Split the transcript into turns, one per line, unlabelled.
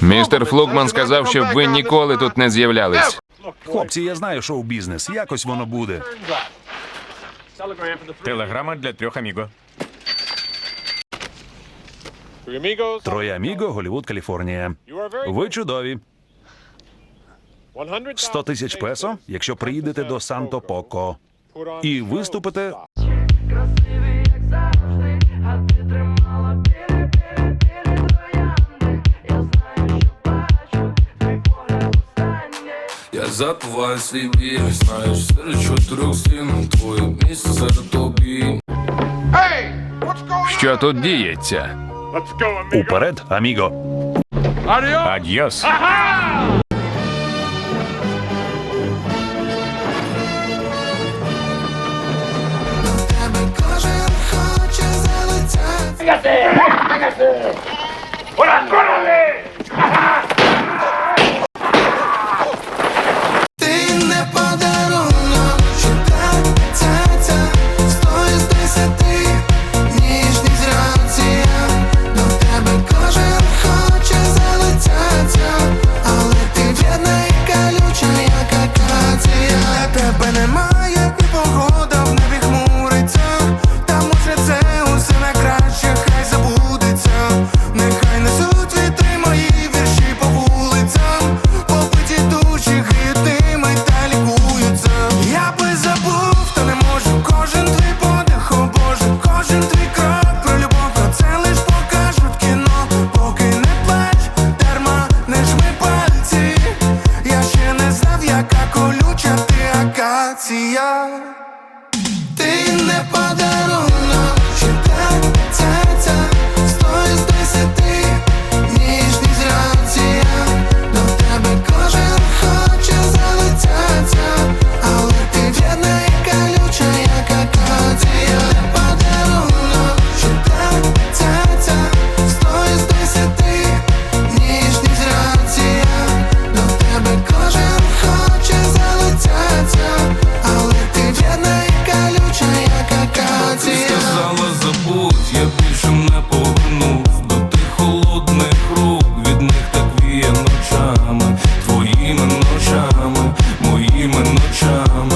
Містер Флугман сказав, щоб ви ніколи тут не з'являлись.
Хлопці, я знаю, шоу-бізнес. Якось воно буде.
Телеграма для трьох аміго.
Троє аміго, Голівуд, Каліфорнія. Ви чудові. 100 тисяч песо, якщо приїдете до Санто Поко і виступите
Я
забуваю свій біль Знаєш, серед чотирьох стін Твоє місце серед тобі.
Що тут діється?
Уперед, аміго.
Адьос
Ага! come